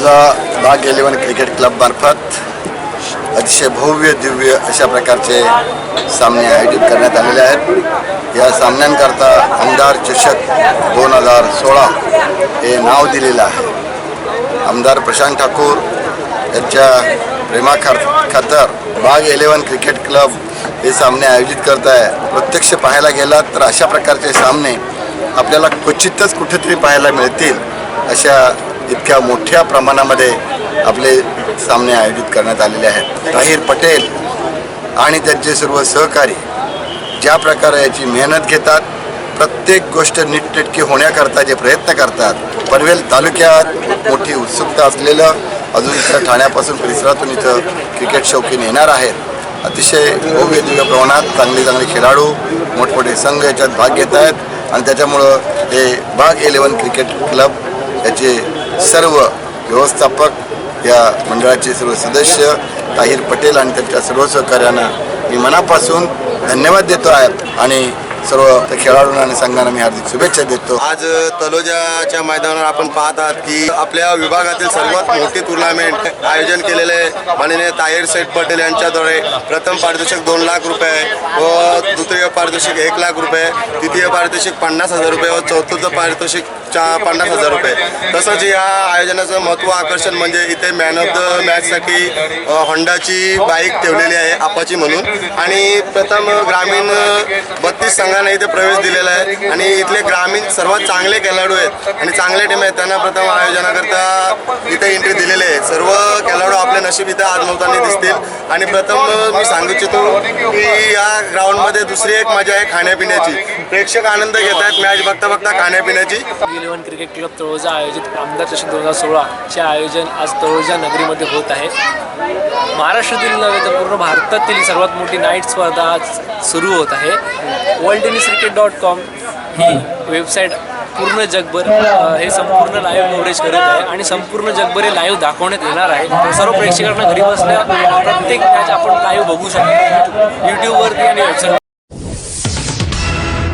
माझा बाग eleven cricket club मार्फत अतिशय भव्य दिव्य अशा प्रकारचे सामने आयोजित करण्यात आलेले आहेत या सामन्यांकरता आमदार चषक दोन हजार सोळा हे नाव दिलेलं आहे आमदार प्रशांत ठाकूर यांच्या प्रेमाखार खातर बाग इलेवन क्रिकेट क्लब हे सामने आयोजित करत आहे प्रत्यक्ष पाहायला गेलात तर अशा प्रकारचे सामने आपल्याला क्वचितच कुठेतरी पाहायला मिळतील अशा इतक्या मोठ्या प्रमाणामध्ये आपले सामने आयोजित करण्यात आलेले आहेत. ताहीर पटेल आणि त्यांचे सर्व सहकारी ज्या प्रकारे याची मेहनत घेतात प्रत्येक गोष्ट नीटनेटकी होण्याकरता जे प्रयत्न करतात पनवेल तालुक्यात मोठी उत्सुकता असलेलं अजून इथं ठाण्यापासून परिसरातून इथं क्रिकेट शौकीन येणार आहेत. अतिशय भव्य दिव्य प्रमाणात चांगले चांगले खेळाडू मोठमोठे संघ याच्यात भाग घेत आहेत आणि त्याच्यामुळं हे बाग इलेवन क्रिकेट क्लब याचे सर्व व्यवस्थापक या मंडळाचे सर्व सदस्य ताहिर पटेल आणि त्यांच्या सर्व सहकार्यांना मी मनापासून धन्यवाद देतो आहे आणि सर्व खेळाडूंना आणि संघांना मी हार्दिक शुभेच्छा देतो. आज तलोजाच्या मैदानावर आपण पाहत आहात की आपल्या विभागातील सर्वात मोठी टुर्नामेंट आयोजन केलेले माननीय ताहिर सेठ पटेल यांच्याद्वारे प्रथम पारितोषिक दोन लाख रुपये व पारितोषिक एक लाख रुपये तृतीय पारितोषिक पन्नास हजार रुपये व चतुर्थ पारितोषिक चा पन्नास हजार रुपये. तसंच या आयोजनाचं महत्त्व आकर्षण म्हणजे इथे मॅन ऑफ द मॅचसाठी होंडाची बाईक ठेवलेली आहे आपाची म्हणून. आणि प्रथम ग्रामीण बत्तीस संघांना इथे प्रवेश दिलेला आहे. आणि इथले ग्रामीण सर्वात चांगले खेळाडू आहेत. आणि चांगले टीम आहेत. त्यांना प्रथम आयोजनाकरता इथे एंट्री दिलेली आहे. सर्व आपल्या आपले नशीब आजमवताना दिसतील. आणि प्रथम मी सांगू इच्छितो की या ग्राउंडमध्ये दुसरी एक मजा आहे खाण्यापिण्याची. प्रेक्षक आनंद घेत आहेत मॅच बघता बघता खाण्यापिण्याची. इलेव्हन क्रिकेट क्लब तळोजा आयोजित आमदार चषक दोन हजार सोळाचे आयोजन आज तळोजा नगरीमध्ये होत आहे. महाराष्ट्रातील नव्हे तर पूर्ण भारतातील सर्वात मोठी नाईट स्पर्धा आज सुरू होत आहे. World tennis cricket dot com ही वेबसाईट पूर्ण जगभर हे संपूर्ण लाईव्ह कव्हरेज करत आहे आणि संपूर्ण जगभर हे लाईव्ह दाखवण्यात येणार आहे. सर्व प्रेक्षकांना घरी बसल्या प्रत्येक मॅच आपण लाईव्ह बघू शकतो. यूट्यूबवरती आणि वेबसाईट